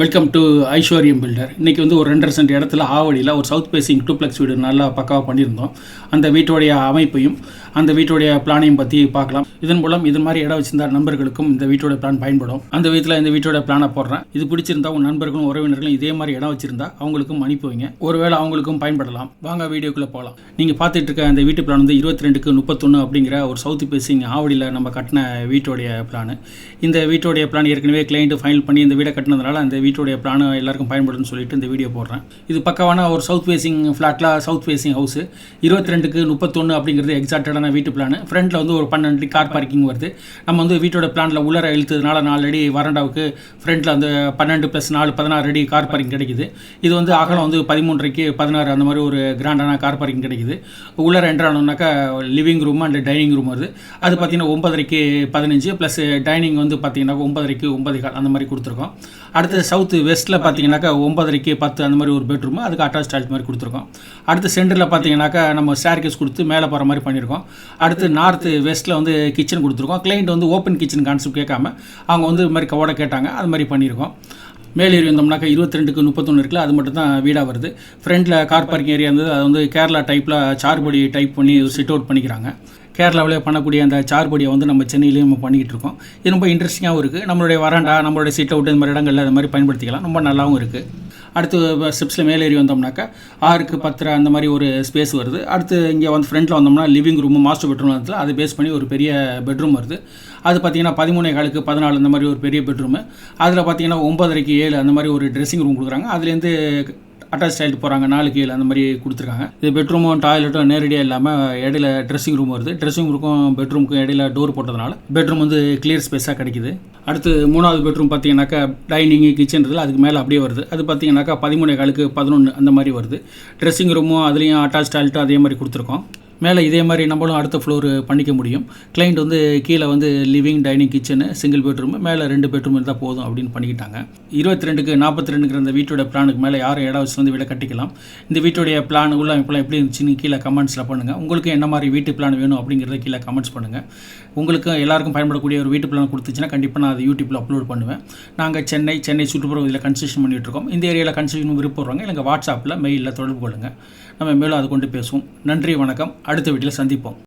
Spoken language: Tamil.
வெல்கம் டு ஐஸ்வர்யம் பில்டர் இன்றைக்கி வந்து ஒரு ரெண்டரை சென்ட் இடத்துல ஆவடியில் ஒரு சவுத் பேசிங் டூப்ளெக்ஸ் வீடு நல்லா பக்காவாக பண்ணியிருந்தோம். அந்த வீட்டுடைய அமைப்பையும் அந்த வீட்டுடைய பிளானையும் பற்றி பார்க்கலாம். இதன் மூலம் இது மாதிரி இடம் வச்சிருந்த நண்பர்களுக்கும் இந்த வீட்டோட பிளான் பயன்படும். அந்த வீட்டில் இந்த வீட்டோட பிளானை போடுறேன். இது பிடிச்சிருந்தா உங்கள் நண்பர்களும் உறவினர்களும் இதே மாதிரி இடம் வச்சிருந்தா அவங்களுக்கும் அனுப்பி வைங்க. ஒருவேளை அவங்களுக்கும் பயன்படலாம். வாங்க வீடியோக்குள்ளே போகலாம் நீங்கள் பார்த்துட்டு இருக்க அந்த வீட்டு பிளான் வந்து இருபத்தி ரெண்டுக்கு முப்பத்தொன்று அப்படிங்கிற ஒரு சவுத் பேசிங் ஆவடியில் நம்ம கட்டின வீட்டோடைய பிளான் இந்த வீட்டோடைய பிளான் ஏற்கனவே கிளைண்ட்டு ஃபைனல் பண்ணி இந்த வீடை கட்டினதுனால அந்த வீட்டுடைய பிளான் எல்லாருக்கும் பயன்படும்னு சொல்லிட்டு இந்த வீடியோ போடுறேன். இது பக்கமான ஒரு சவுத் ஃபேசிங் ஃப்ளாட்டில் சவுத் ஃபேசிங் ஹவுஸு இருபத்தி ரெண்டுக்கு முப்பத்தொன்று அப்படிங்கிறது எக்ஸாக்டடான வீட்டு பிளான் ஃப்ரண்ட்டில் வந்து ஒரு பன்னெண்டு கார் பார்க்கிங் வருது. நம்ம வந்து வீட்டோட பிளானில் உள்ளர இழுத்ததுனால நாலு அடி வரண்டாவுக்கு ஃப்ரண்ட்டில் அந்த பன்னெண்டு ப்ளஸ் நாலு பதினாறு அடி கார் பார்க்கிங் கிடைக்குது. இது வந்து அகலம் வந்து பதிமூன்றரைக்கு பதினாறு அந்த மாதிரி ஒரு கிராண்டான கார் பார்க்கிங் கிடைக்குது. உள்ளர என்ட்ரானோம்னாக்கா living room and dining room வருது. அது பார்த்தீங்கன்னா ஒன்பதரைக்கு பதினஞ்சு ப்ளஸ் டைனிங் வந்து பார்த்தீங்கன்னா ஒன்பதரைக்கு ஒன்பது கால் அந்த மாதிரி கொடுத்துருக்கோம். அடுத்து சவுத் வெஸ்ட்டில் பார்த்தீங்கன்னாக்கா ஒன்பதரைக்கு பத்து அந்த மாதிரி ஒரு பெட்ரூம் அதுக்கு அட்டாச் டாய்லெட் மாதிரி கொடுத்துருக்கோம். அடுத்து சென்டரில் பார்த்தீங்கன்னாக்கா நம்ம ஸ்டேர்கேஸ் கொடுத்து மேலே போகிற மாதிரி பண்ணியிருக்கோம். அடுத்து நார்த்து வெஸ்ட்டில் வந்து கிச்சன் கொடுத்துருக்கோம். கிளைண்ட் வந்து ஓப்பன் கிச்சன் கான்செப்ட் கேட்காம அவங்க வந்து இது மாதிரி கவோட கேட்டாங்க. அது மாதிரி பண்ணியிருக்கோம். மேலேறி வந்தோம்னாக்கா இருபத்தி ரெண்டுக்கு முப்பத்தொன்று இருக்குல்ல அது மட்டும் தான் வீடாக வருது. ஃப்ரண்டில் கார் பார்க்கிங் ஏரியா இருந்தது. அது வந்து கேரளா டைப்பில் சார்பொடி டைப் பண்ணி சிட் அவுட் பண்ணிக்கிறாங்க. கேரளாவிலே பண்ணக்கூடிய அந்த சார்பொடியை வந்து நம்ம சென்னையிலேயும் நம்ம பண்ணிக்கிட்டு இருக்கோம். இது ரொம்ப இன்ட்ரெஸ்டிங்காகவும் இருக்குது நம்மளுடைய வராண்டா நம்மளுடைய சீட் அவுட் இந்த மாதிரி இடங்களில் அந்த மாதிரி பயன்படுத்திக்கலாம். ரொம்ப நல்லாவும் இருக்குது அடுத்து ஸ்டெப்ஸில் மேலே ஏறி வந்தோம்னாக்கா ஆறுக்கு பத்தரை அந்த மாதிரி ஒரு ஸ்பேஸ் வருது. அடுத்து இங்கே வந்து ஃப்ரண்ட்டில் வந்தோம்னா லிவிங் ரூம் மாஸ்டர் பெட்ரூம் வந்து அதை பேஸ் பண்ணி ஒரு பெரிய பெட்ரூம் வருது. அது பார்த்தீங்கன்னா பதிமூணே காலுக்கு பதினாலு அந்த மாதிரி ஒரு பெரிய பெட்ரூமு அதில் பார்த்தீங்கன்னா ஒன்பதரைக்கு ஏழு அந்த மாதிரி ஒரு ட்ரெஸ்ஸிங் ரூம் கொடுக்குறாங்க. அதுலேருந்து அட்டாச் டைல்ட் போகிறாங்க நாலு கீழே அந்த மாதிரி கொடுத்துருக்காங்க. இது பெட்ரூமும் டாய்லெட்டும் நேரடியாக இல்லாமல் இடையில ட்ரெஸ்ஸிங் ரூம் வருது. ட்ரெஸ்ஸிங் ரூமுக்கும் பெட்ரூமுக்கும் இடையில டோர் போட்டதுனால பெட்ரூம் வந்து கிளியர் ஸ்பேஸாக கிடைக்குது. அடுத்து மூணாவது பெட்ரூம் பார்த்தீங்கன்னாக்கா டைனிங்கு கிச்சன் இருக்குது அதுக்கு மேலே அப்படியே வருது. அது பார்த்தீங்கன்னாக்கா பதிமூணு காலுக்கு பதினொன்று அந்த மாதிரி வருது. ட்ரெஸ்ஸிங் ரூமும் அதுலேயும் அட்டாச் டாய்லெட்டும் அதே மாதிரி கொடுத்துருக்கோம். மேலே இதே மாதிரி நம்மளும் அடுத்த ஃப்ளோர் பண்ணிக்க முடியும். கிளைண்ட் வந்து கீழே வந்து living dining kitchen single bedroom மேலே ரெண்டு பெட்ரூம் இருந்தால் போதும் அப்படின்னு பண்ணிக்கிட்டாங்க. இருபத்தி ரெண்டுக்கு நாற்பத்தி ரெண்டுங்கிற அந்த வீட்டோட பிளானுக்கு மேலே யாரும் இடம் வச்சு வந்து வீடை கட்டிக்கலாம். இந்த வீட்டுடைய பிளான் உள்ள இப்போலாம் எப்படி இருந்துச்சுன்னு கீழே கமெண்ட்ஸில் பண்ணுங்கள் உங்களுக்கு என்ன மாதிரி வீட்டு பிளான் வேணும் அப்படிங்கிறத கீழே கமெண்ட்ஸ் பண்ணுங்கள் உங்களுக்கு எல்லாருக்கும் பயன்படக்கூடிய ஒரு வீட்டு பிளான் கொடுத்துச்சுன்னா கண்டிப்பாக நான் அதை யூடியூப்பில் அப்லோட் பண்ணுவேன். நாங்கள் சென்னை சென்னை சுற்றுப்புறத்தில் கன்ஸ்ட்ரக்ஷன் பண்ணிகிட்டு இருக்கோம் இந்த ஏரியாவில் கன்ஸ்ட்ரக்ஷன் விருப்பப்படுறவங்க எனக்கு வாட்ஸ்அப்பில் மெயிலில் தொடர்பு கொள்ளுங்கள் நம்ம மேலும் அதை கொண்டு பேசுவோம். நன்றி வணக்கம். அடுத்த வீட்டில் சந்திப்போம்.